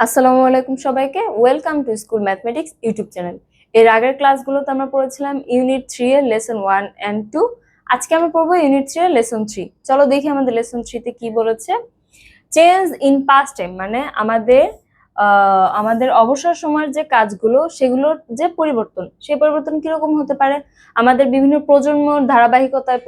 আসসালামু আলাইকুম সবাইকে। Welcome to school mathematics YouTube channel এর আগের ক্লাসগুলোতে আমরা পড়েছিলাম ইউনিট থ্রি এর লেসন ওয়ান অ্যান্ড টু আজকে আমরা পড়ব ইউনিট থ্রি এর লেসন থ্রি চলো দেখি আমাদের লেসন থ্রিতে কি বলেছে। চেঞ্জ ইন পাস্ট টাইম মানে আমাদের আমাদের অবসর সময়ের যে কাজগুলো, সেগুলোর যে পরিবর্তন, সেই পরিবর্তন কীরকম হতে পারে? আমাদের বিভিন্ন প্রজন্মর ধারাবাহিকতায়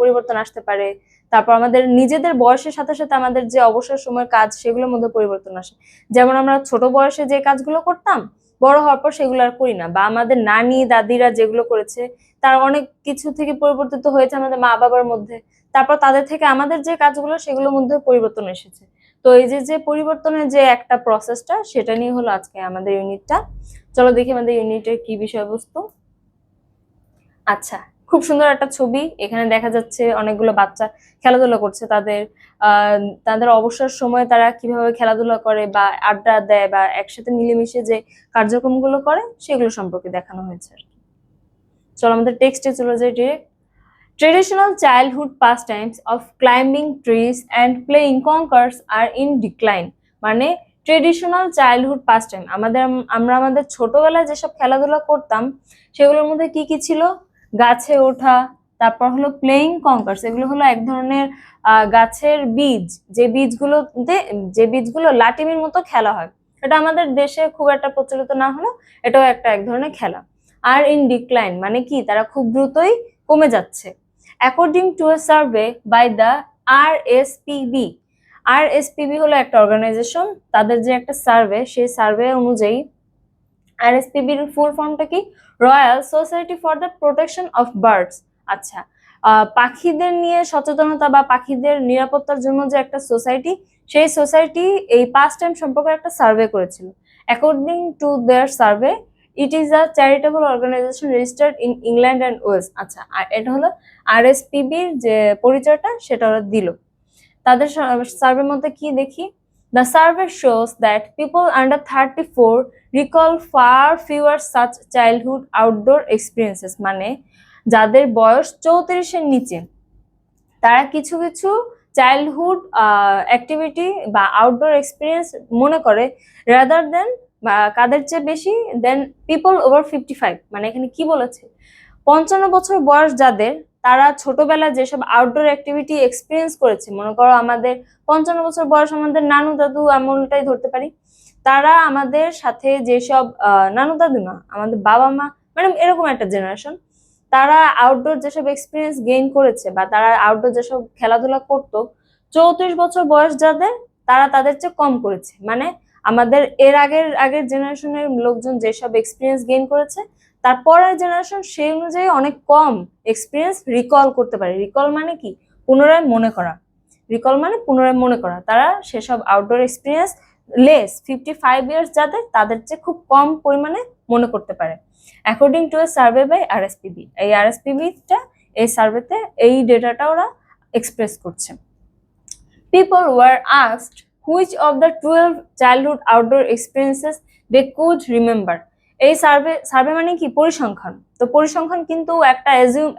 পরিবর্তন আসতে পারে। তারপর আমাদের নিজেদের বয়সের সাথে সাথে আমাদের যে অবসর সময়ের কাজ, সেগুলোর মধ্যে পরিবর্তন আসে। যেমন আমরা ছোট বয়সে যে কাজগুলো করতাম, বড় হওয়ার পর সেগুলো আর করি না বা আমাদের নানি, দাদিরা যেগুলো করেছে, তার অনেক কিছু থেকে পরিবর্তিত হয়েছে আমাদের মা বাবার মধ্যে। তারপর তাদের থেকে আমাদের যে কাজগুলো, সেগুলোর মধ্যে পরিবর্তন এসেছে। তো এই যে যে পরিবর্তনের যে একটা প্রসেসটা সেটা নিয়ে হলো আজকে আমাদের ইউনিটটা চলো দেখি আমাদের ইউনিটের কি বিষয়বস্তু। আচ্ছা খুব সুন্দর একটা ছবি। এখানে দেখা যাচ্ছে অনেকগুলো বাচ্চা খেলাধুলা করছে। তাদের তাদের অবসর সময় তারা কীভাবে খেলাধুলা করে বা আড্ডা দেয় বা একসাথে মিলেমিশে যে কার্যক্রমগুলো করে, সেগুলো সম্পর্কে দেখানো হয়েছে আর চলো আমাদের টেক্সটে চলে যাই direct traditional childhood pastimes of climbing trees and playing conkers are in decline মানে ট্রেডিশনাল চাইল্ডহুড পাস টাইম আমাদের, আমরা আমাদের ছোটবেলায় যেসব খেলাধুলা করতাম, সেগুলোর মধ্যে কি কি ছিল? গাছে ওঠা, তারপর হলো প্লেইং কঙ্কার্স এগুলো হলো এক ধরনের গাছের বীজ, যে বীজগুলোতে, যে বীজগুলো লাটিমির মতো খেলা হয়। এটা আমাদের দেশে খুব একটা প্রচলিত না হলেও এটাও একটা এক ধরনের খেলা। আর ইন ডিক্লাইন মানে কি? তারা খুব দ্রুতই কমে যাচ্ছে। According to a survey by the R S P B R S P B হলো একটা অর্গানাইজেশন তাদের যে একটা সার্ভে সেই সার্ভে অনুযায়ী আর এস পিবির ফুল ফর্মটা কি? Royal Society for the Protection of Birds আচ্ছা পাখিদের নিয়ে সচেতনতা বা পাখিদের নিরাপত্তার জন্য যে একটা সোসাইটি সেই সোসাইটি এই পাস টাইম সম্পর্কে একটা সার্ভে করেছিল। According to their survey it is a charitable organisation registered in England and Wales আচ্ছা আর এটা হলো আরএসপিবির যে পরিচয়টা, সেটা ওরা দিল। তাদের সার্ভের মধ্যে কি দেখি? Survey shows that people under thirty four recall far fewer such childhood outdoor experiences মানে যাদের বয়স চৌত্রিশের নিচে। তারা কিছু কিছু চাইল্ডহুড অ্যাক্টিভিটি বা আউটডোর এক্সপিরিয়েন্স মনে করে রাদার দেন বা কাদের চেয়ে বেশি than people over fifty five মানে এখানে কি বলেছে? পঞ্চান্ন বছর বয়স যাদের তারা ছোটবেলায় যেসব আউটডোর অ্যাক্টিভিটি এক্সপিরিয়েন্স করেছে, মনে করো আমাদের পঞ্চান্ন বছর বয়স আমাদের নানু দাদু এমনটাই ধরতে পারি, তারা আমাদের সাথে যেসব নানু দাদু না, আমাদের বাবা মা মানে এরকম একটা জেনারেশন তারা আউটডোর যেসব এক্সপিরিয়েন্স গেইন করেছে বা তারা আউটডোর যেসব খেলাধুলা করতো, চৌত্রিশ বছর বয়স যাদের, তারা তাদের চেয়ে কম করেছে। মানে আমাদের এর আগের আগের জেনারেশনের লোকজন যেসব এক্সপিরিয়েন্স গেইন করেছে তারপরের জেনারেশন সেই অনুযায়ী অনেক কম এক্সপিরিয়েন্স রিকল করতে পারে। রিকল মানে কি? পুনরায় মনে করা। রিকল মানে পুনরায় মনে করা। তারা সেসব outdoor experience less fifty five years যাদের, তাদের চেয়ে খুব কম পরিমাণে মনে করতে পারে। According to a survey by RSPB এই আরএসপিবিটা এই সার্ভেতে এই ডেটাটা ওরা এক্সপ্রেস করছে। People were asked which of the twelve childhood outdoor experiences they could remember এই সার্ভে সার্ভে মানে কি? পরিসংখ্যান। তো পরিসংখ্যান কিন্তু একটা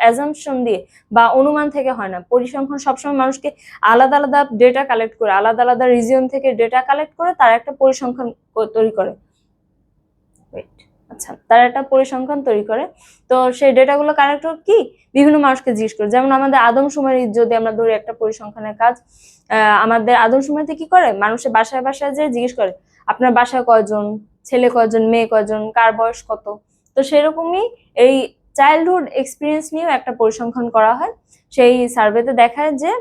অ্যাজামশন দিয়ে বা অনুমান থেকে হয় না। পরিসংখ্যান সবসময় মানুষকে আলাদা আলাদা ডেটা কালেক্ট করে, আলাদা আলাদা রিজিয়ন থেকে ডেটা কালেক্ট করে তার একটা পরিসংখ্যান তৈরি করে। আচ্ছা তারা একটা পরিসংখ্যান তৈরি করে। তো সেই ডেটাগুলো কালেক্ট কি? বিভিন্ন মানুষকে জিজ্ঞেস করে। যেমন আমাদের আদমশুমারি যদি আমরা ধরি একটা পরিসংখ্যানের কাজ আমাদের আদমশুমারিতে কি করে? মানুষের বাসায় বাসায় যে জিজ্ঞেস করে আপনার বাসায় কয়জন, ছেলে কয়জন, মেয়ে কয়জন, কার বয়স কত? তো সেরকমই এই চাইল্ডহুড এক্সপিরিয়েন্স নিয়েও একটা পরিসংখ্যান করা হয়। সেই সার্ভেতে দেখায় যে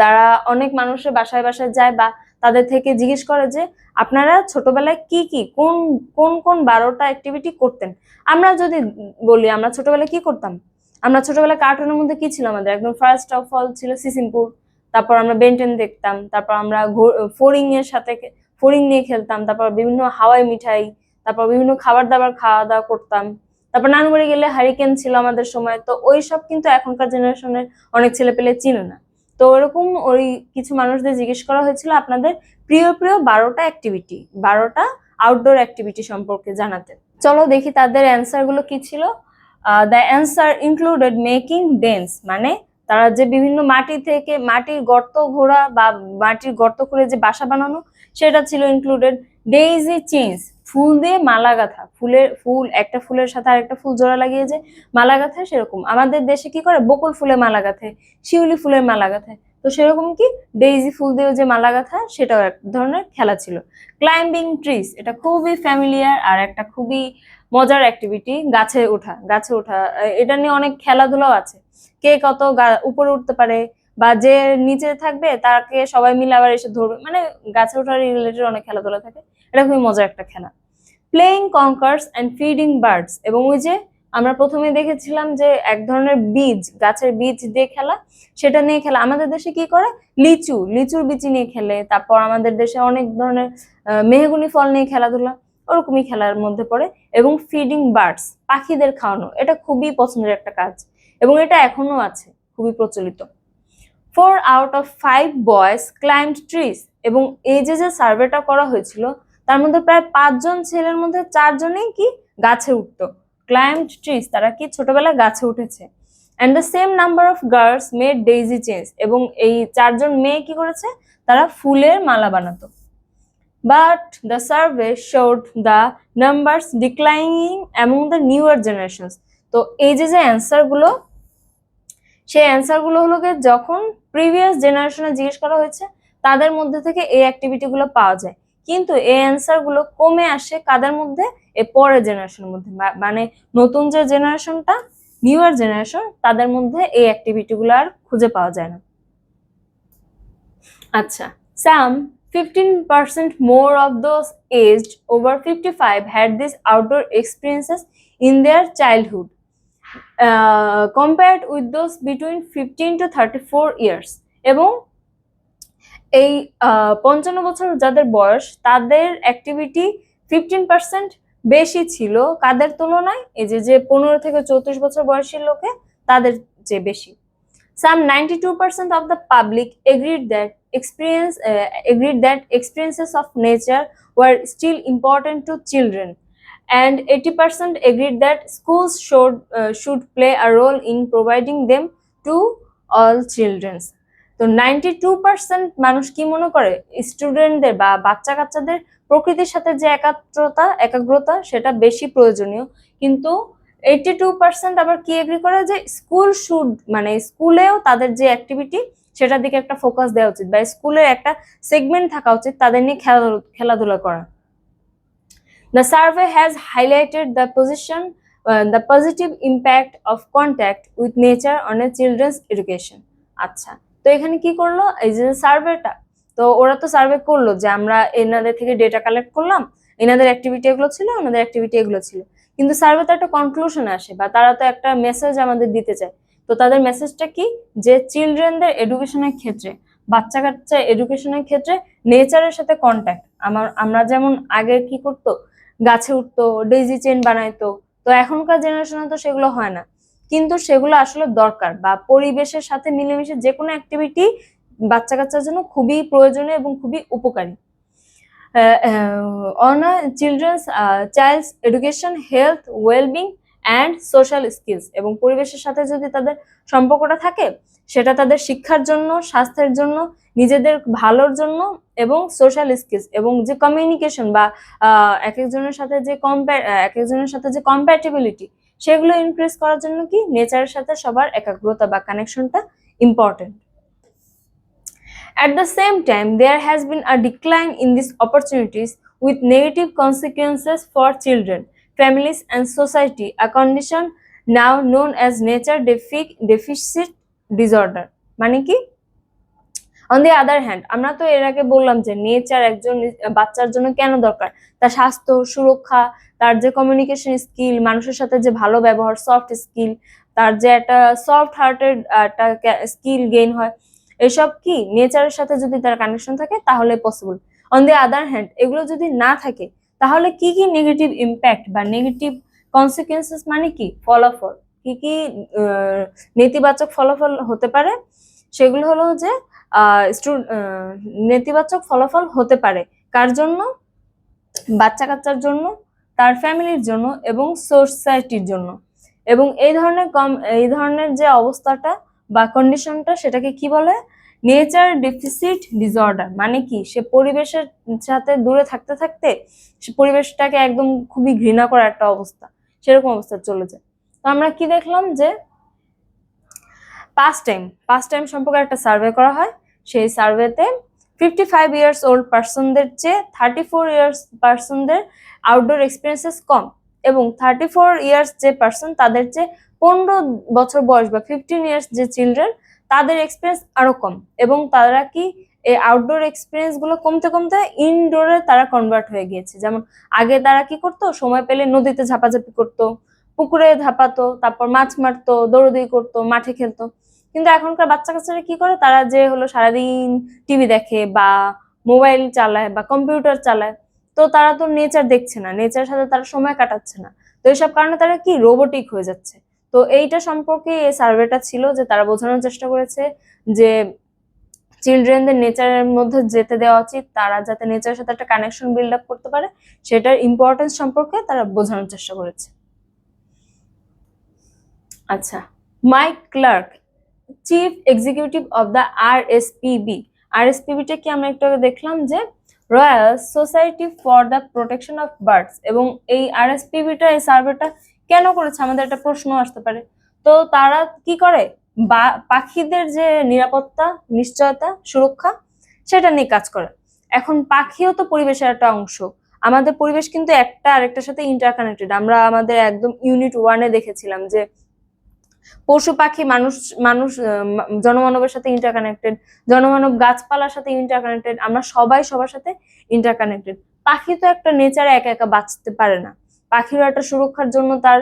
তারা অনেক মানুষের বাসায় বাসায় যায় বা তাদের থেকে জিজ্ঞেস করে যে আপনারা ছোটবেলায় কি কি, কোন কোন কোন বারোটা অ্যাক্টিভিটি করতেন? আমরা যদি বলি আমরা ছোটবেলায় কি করতাম? আমরা ছোটবেলায় কার্টুনের মধ্যে কি ছিল আমাদের? একদম ফার্স্ট অফ অল ছিল সিসিমপুর, তারপর আমরা বেন্টেন দেখতাম, তারপর আমরা ফোরিং এর সাথে ফড়িং নিয়ে খেলতাম, তারপর বিভিন্ন হাওয়াই মিঠাই, তারপর বিভিন্ন খাবার দাবার খাওয়া দাওয়া করতাম। তারপর নানু বাড়ি গেলে হারিকেন ছিল আমাদের সময়, তো ওই সব কিন্তু এখনকার জেনারেশনের অনেক ছেলে পেলে চিনে না। তো ওরকম ওই কিছু মানুষদের জিজ্ঞেস করা হয়েছিল আপনাদের প্রিয় প্রিয় বারোটা অ্যাক্টিভিটি বারোটা আউটডোর অ্যাক্টিভিটি সম্পর্কে জানাতে। চলো দেখি তাদের অ্যান্সারগুলো কি ছিল। The answer included making dens মানে তারা যে বিভিন্ন মাটি থেকে মাটির গর্ত ঘোরা বা মাটির গর্ত করে যে বাসা বানানো, সেটা ছিল ইনক্লুডেড ডেইজি চেঞ্জ ফুল দিয়ে মালা গাঁথা ফুলের ফুল, একটা ফুলের সাথে আরেকটা ফুল জোড়া লাগিয়ে যে মালা গাঁথা সেরকম। আমাদের দেশে কি করে? বকুল ফুলে মালা গাঁথে শিউলি ফুলের মালা গাঁথে তো সেরকম কি? ডেইজি ফুল দিয়ে যে মালা গাঁথা সেটাও এক ধরনের খেলা ছিল। ক্লাইম্বিং ট্রিজ এটা খুবই ফ্যামিলিয়ার আর একটা খুবই মজার অ্যাক্টিভিটি গাছে ওঠা গাছে ওঠা এটা নিয়ে অনেক খেলাধুলাও আছে। কে কত উপরে উঠতে পারে বা যে নিচে থাকবে তাকে সবাই মিলে আবার এসে ধরবে। মানে গাছে ওঠার রিলেটেড অনেক খেলাধুলা থাকে। এটা খুবই মজার একটা খেলা। Playing conkers and feeding birds এবং ওই যে আমরা প্রথমে দেখেছিলাম যে এক ধরনের বীজ, গাছের বীজ দিয়ে খেলা, সেটা নিয়ে খেলা। আমাদের দেশে কি করে? লিচু, লিচুর বিচি নিয়ে খেলে। তারপর আমাদের দেশে অনেক ধরনের মেহগুনি ফল নিয়ে খেলাধুলা। ওরকমই খেলার মধ্যে পড়ে এবং ফিডিং বার্ডস পাখিদের খাওয়ানো, এটা খুবই পছন্দের একটা কাজ এবং এটা এখনও আছে, খুবই প্রচলিত। Four out of five boys climbed trees এবং এই যে যে সার্ভেটা করা হয়েছিল, তার মধ্যে প্রায় পাঁচজন ছেলের মধ্যে চারজনেই কি গাছে উঠতো। ক্লাইম্ড ট্রিজ তারা কি ছোটবেলায় গাছে উঠেছে? And the same number of girls made daisy chains এবং এই চারজন মেয়ে কি করেছে? তারা ফুলের মালা বানাতো। But the survey showed the numbers declining among the newer generations তো এই যে যে অ্যান্সারগুলো সেই অ্যান্সারগুলো হলো গিয়ে যখন প্রিভিয়াস জেনারেশনে জিজ্ঞেস করা হয়েছে, তাদের মধ্যে থেকে এই অ্যাক্টিভিটিগুলো পাওয়া যায়। কিন্তু এই অ্যান্সারগুলো কমে আসে কাদের মধ্যে? এ পরের জেনারেশনের মধ্যে। মানে নতুন যে জেনারেশনটা নিউয়ার জেনারেশন তাদের মধ্যে এই অ্যাক্টিভিটিগুলো আর খুঁজে পাওয়া যায় না। আচ্ছা some fifteen percent more of those aged over fifty five had this outdoor experiences in their childhood compared with those between fifteen to thirty four years এবং এই আহ, পঞ্চান্ন বছর যাদের বয়স তাদের অ্যাক্টিভিটি ফিফটিন পার্সেন্ট বেশি ছিল। কাদের তুলনায়? এই যে যে পনেরো থেকে চৌত্রিশ বছর বয়সী লোকে তাদের চেয়ে বেশি। Some ninety two percent of the public agreed that experience uh, agreed that experiences of nature were still important to children and 80% agreed that schools should uh, should play a role in providing them to all children তো ninety two percent মানুষ কি মনে করে স্টুডেন্টদের বা বাচ্চা কাচ্চাদের প্রকৃতির সাথে যে একাত্রতা একাগ্রতা সেটা বেশি প্রয়োজনীয় কিন্তু এইটি টু পার্সেন্ট আবার কি এগ্রি করে যে স্কুল শুড মানে স্কুলেও তাদের যে অ্যাক্টিভিটি সেটার দিকে একটা ফোকাস দেওয়া উচিত বা স্কুলের একটা সেগমেন্ট থাকা উচিত তাদের নিয়ে খেলাধুলা খেলাধুলা করা। The survey has highlighted the position, the positive positive of of with nature on a a education আচ্ছা তো এখানে কি করল? এই যে সার্ভেটা তো ওরা তো সার্ভে করল যে আমরা এনাদের থেকে ডেটা কালেক্ট করলাম এনাদের অ্যাক্টিভিটি এগুলো ছিল ওনাদের অ্যাক্টিভিটি এগুলো ছিল। কিন্তু সার্ভে তো একটা কনক্লুশন আসে বা তারা তো একটা মেসেজ আমাদের দিতে চায়। তো তাদের মেসেজটা কি? যে চিলড্রেনদের এডুকেশনের ক্ষেত্রে বাচ্চা কাচ্চা এডুকেশনের ক্ষেত্রে নেচারের সাথে কন্ট্যাক্ট আমার, আমরা যেমন আগে কি করতো? গাছে উঠতো ডেজি চেন বানাইতো। তো এখনকার জেনারেশনে তো সেগুলো হয় না। কিন্তু সেগুলো আসলে দরকার বা পরিবেশের সাথে মিলেমিশে যে কোনো অ্যাক্টিভিটি বাচ্চা কাচ্চার জন্য খুবই প্রয়োজনীয় এবং খুবই উপকারী। On children's child's education health wellbeing and social skills এবং পরিবেশের সাথে যদি তাদের সম্পর্কটা থাকে সেটা তাদের শিক্ষার জন্য স্বাস্থ্যের জন্য নিজেদের ভালোর জন্য এবং সোশ্যাল স্কিলস এবং যে কমিউনিকেশন বা এক একজনের সাথে যে কম্পে এক একজনের সাথে যে কম্প্যাটিবিলিটি সেগুলো ইনক্রিজ করার জন্য কি নেচারের সাথে সবার একাগ্রতা বা কানেকশনটা important At the same time, there has been a decline in these opportunities with negative consequences for children, families, and society, a condition now known as nature defi- deficit disorder. মানে কি? অন দি আদার হ্যান্ড আমরা তো এর আগে বললাম যে nature একজন বাচ্চার জন্য কেন দরকার? তার স্বাস্থ্য সুরক্ষা তার যে কমিউনিকেশন স্কিল মানুষের সাথে যে ভালো ব্যবহার সফট স্কিল তার যে একটা সফট হার্টেড একটা স্কিল গেইন হয় এসব কি? নেচারের সাথে যদি তার কানেকশন থাকে তাহলে possible on the other hand এগুলো যদি না থাকে তাহলে কি কি নেগেটিভ ইম্প্যাক্ট বা নেগেটিভ কনসিকুয়েন্সেস মানে কি? ফলাফল। কি কি নেতিবাচক ফলাফল হতে পারে? সেগুলো হলো যে নেতিবাচক ফলাফল হতে পারে। কার জন্য? বাচ্চা কাচ্চার জন্য, তার ফ্যামিলির জন্য এবং সোসাইটির জন্য। এবং এই ধরনের কম, এই ধরনের যে অবস্থাটা বা কন্ডিশনটা সেটাকে কি বলে? নেচার ডিফিসিট ডিসঅর্ডার মানে কি? সে পরিবেশের সাথে দূরে থাকতে থাকতে সে পরিবেশটাকে একদম খুবই ঘৃণা করা একটা অবস্থা। সেরকম অবস্থা চলে যায়। তো আমরা কি দেখলাম যে পাস্ট টাইম পাস্ট টাইম সম্পর্কে একটা সার্ভে করা হয়। সেই সার্ভেতে ফিফটি ফাইভ ইয়ার্স ওল্ড পার্সনদের চেয়ে থার্টি ফোর ইয়ার্স পার্সনদের আউটডোর এক্সপিরিয়েন্সেস কম এবং থার্টি ফোর ইয়ার্স যে পার্সন তাদের চেয়ে পনেরো বছর বয়স বা ফিফটিন ইয়ার্স যে চিলড্রেন তাদের এক্সপিরিয়েন্স আরও কম এবং তারা কি এই আউটডোর এক্সপিরিয়েন্সগুলো কমতে কমতে ইনডোরে তারা কনভার্ট হয়ে গিয়েছে। যেমন আগে তারা কি করতো, সময় পেলে নদীতে ঝাপাঝাপি করতো, পুকুরে ঝাপাতো, তারপর মাছ মারতো, দৌড়দৌড়ি করতো, মাঠে খেলতো। কিন্তু এখনকার বাচ্চা কাচ্চারা কি করে, তারা যে হলো সারাদিন টিভি দেখে বা মোবাইল চালায় বা কম্পিউটার চালায়, তো তারা তো নেচার দেখছে না নেচার সাথে তারা সময় কাটাচ্ছে না। তো এইসব কারণে তারা কি রোবোটিক হয়ে যাচ্ছে। তো এইটা সম্পর্কে এই সার্ভেটা ছিল যে তারা বোঝানোর চেষ্টা করেছে যে চিলড্রেনদের নেচারের মধ্যে যেতে দেওয়া উচিত, তারা যাতে নেচারের সাথে একটা কানেকশন বিল্ড আপ করতে পারে, সেটার ইম্পর্টেন্স সম্পর্কে তারা বোঝানোর চেষ্টা করেছে। আচ্ছা Mike Clarke, chief executive of the R S P B R S পিবিটা কি আমরা একটু দেখলাম যে Royal Society for the Protection of Birds এবং এই আর এস পিবিটা এই সার্ভেটা কেন করেছে? আমাদের একটা প্রশ্ন আসতে পারে। তো তারা কি করে? বা, পাখিদের যে নিরাপত্তা, নিশ্চয়তা, সুরক্ষা, সেটা নিয়ে কাজ করে। এখন পাখিও তো পরিবেশের একটা অংশ। আমাদের পরিবেশ কিন্তু একটা আরেকটার সাথে ইন্টারকানেক্টেড আমরা আমাদের একদম ইউনিট ওয়ানে দেখেছিলাম যে পশু পাখি মানুষ মানুষ জনমানবের সাথে ইন্টারকানেক্টেড জনমানব গাছপালার সাথে ইন্টারকানেক্টেড আমরা সবাই সবার সাথে ইন্টারকানেক্টেড পাখি তো একটা নেচারে একা একা বাঁচতে পারে না। পাখিরও একটা সুরক্ষার জন্য তার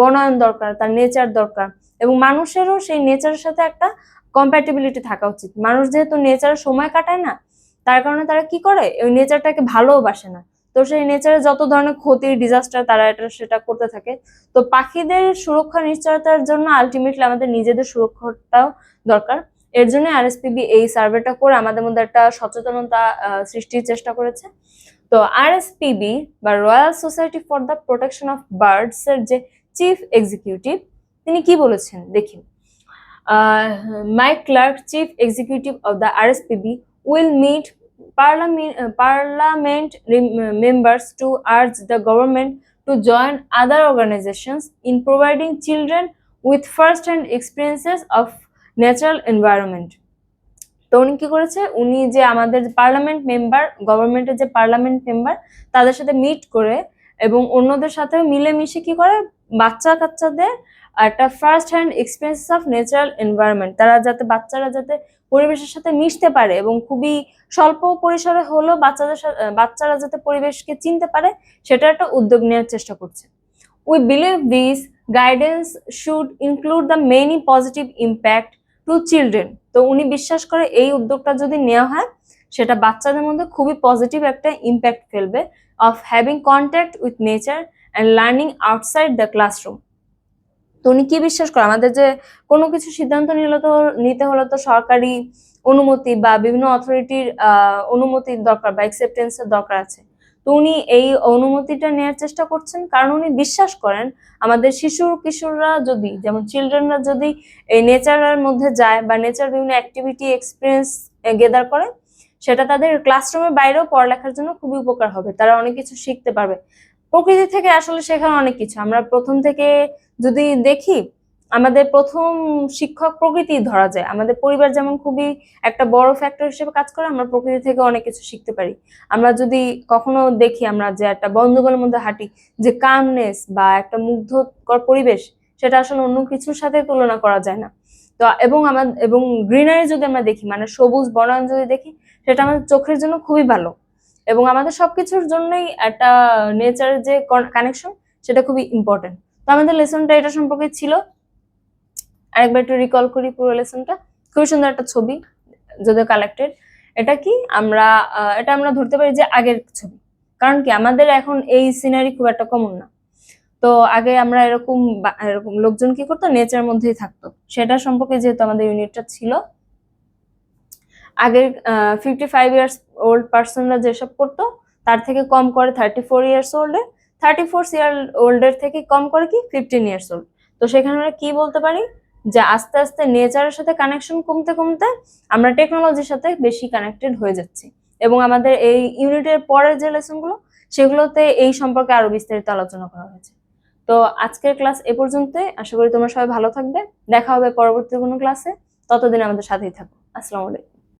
বনায়ন দরকার, তার নেচার দরকার। এবং মানুষেরও সেই নেচারের সাথে একটা কম্প্যাটিবিলিটি থাকা উচিত। মানুষ যেহেতু নেচারে সময় কাটায় না, তার কারণে তারা কি করে? ওই নেচারটাকে ভালোবাসে না। তো সেই নেচারে যত ধরনের ক্ষতি ডিজাস্টার তারা এটা, সেটা করতে থাকে। তো পাখিদের সুরক্ষা, নিশ্চয়তার জন্য আলটিমেটলি আমাদের নিজেদের সুরক্ষাটাও দরকার। এর জন্য আরএসপিবি এই সার্ভেটা করে আমাদের মধ্যে একটা সচেতনতা সৃষ্টির চেষ্টা করেছে। তো আরএসপিবি বা royal society for the protection of birds এর যে চিফ এক্সিকিউটিভ তিনি কি বলেছেন দেখি Mike Clark chief executive of the RSPB will meet parliament uh, parliament rem- uh, members to urge the government to join other organizations in providing children with first-hand experiences of natural environment তো উনি কি করেছে? উনি যে আমাদের parliament member, গভর্নমেন্টের যে parliament member, তাদের সাথে মিট করে এবং অন্যদের সাথে মিলেমিশে কি করে? বাচ্চা কাচ্চাদের একটা first hand experience of natural environment তারা যাতে বাচ্চারা যাতে পরিবেশের সাথে মিশতে পারে এবং খুবই স্বল্প পরিসরে হলেও বাচ্চাদের বাচ্চারা যাতে পরিবেশকে চিনতে পারে সেটা একটা উদ্যোগ নেওয়ার চেষ্টা করছে। We believe this guidance should include the many positive impact to children তো উনি বিশ্বাস করে এই উদ্যোগটা যদি নেওয়া হয়, সেটা বাচ্চাদের মধ্যে খুবই পজিটিভ একটা ইম্প্যাক্ট ফেলবে of having contact with nature and learning outside the classroom তো উনি কি বিশ্বাস করে? আমাদের যে কোনো কিছু সিদ্ধান্ত নিলে তো, নিতে হলে তো সরকারি অনুমতি বা বিভিন্ন অথরিটির অনুমতির দরকার বা অ্যাকসেপ্টেন্সের দরকার আছে। তো উনি এই অনুমতিটা নেওয়ার চেষ্টা করছেন। কারণ উনি বিশ্বাস করেন, আমাদের শিশু কিশোররা যদি, যেমন চিলড্রেনরা যদি এই নেচারের মধ্যে যায় বা নেচার বিভিন্ন অ্যাক্টিভিটি এক্সপিরিয়েন্স গেদার করে, সেটা তাদের ক্লাসরুমের বাইরেও পড়ালেখার জন্য খুবই উপকার হবে। তারা অনেক কিছু শিখতে পারবে। প্রকৃতি থেকে আসলে শেখার অনেক কিছু। আমরা প্রথম থেকে যদি দেখি আমাদের প্রথম শিক্ষক প্রকৃতি ধরা যায়। আমাদের পরিবার যেমন খুবই একটা বড় ফ্যাক্টর হিসেবে কাজ করে, আমরা প্রকৃতি থেকে অনেক কিছু শিখতে পারি। আমরা যদি কখনো দেখি আমরা যে একটা বন্ধুগুলোর মধ্যে হাঁটি, যে কামনেস বা একটা মুগ্ধকর পরিবেশ, সেটা আসলে অন্য কিছুর সাথে তুলনা করা যায় না। তো এবং আমার, এবং গ্রিনারি যদি আমরা দেখি মানে সবুজ বনায়ন যদি দেখি, সেটা আমাদের চোখের জন্য খুবই ভালো। এবং আমাদের সবকিছুর জন্যই একটা নেচারের যে কানেকশন সেটা খুবই ইম্পর্টেন্ট তো আমাদের লেসনটা এটা সম্পর্কে ছিল। আরেকবার একটু রিকল করি পুরো লেসনটা খুবই সুন্দর একটা ছবি যদিও কালেক্টেড এটা কি? আমরা এটা আমরা ধরতে পারি যে আগের ছবি। কারণ কি? আমাদের এখন এই সিনারি খুব একটা কমন না। তো আগে আমরা এরকম এরকম লোকজন কি করতো? নেচার মধ্যেই থাকতো। সেটা সম্পর্কে যেহেতু আমাদের ইউনিটটা ছিল। আগের ফিফটি ফাইভ ইয়ার্স ওল্ড পার্সনরা যেসব করতো, তার থেকে কম করে থার্টি ফোর ইয়ার্স ওল্ডে থার্টি ফোর ইয়ার ওল্ডের থেকে কম করে কি? ফিফটিন ইয়ার্স ওল্ড তো সেখানে আমরা কি বলতে পারি? যে আস্তে আস্তে নেচারের সাথে কানেকশন কমতে কমতে আমরা টেকনোলজির সাথে বেশি কানেক্টেড হয়ে যাচ্ছি। এবং আমাদের এই ইউনিটের পরের যে লেসনগুলো সেগুলোতে এই সম্পর্কে আরও বিস্তারিত আলোচনা করা হয়েছে। তো আজকের ক্লাস এ পর্যন্ত আশা করি তোমরা সবাই ভালো থাকবে। দেখা হবে পরবর্তী কোনো ক্লাসে ততদিন আমাদের সাথেই থাকো। আসসালামু আলাইকুম।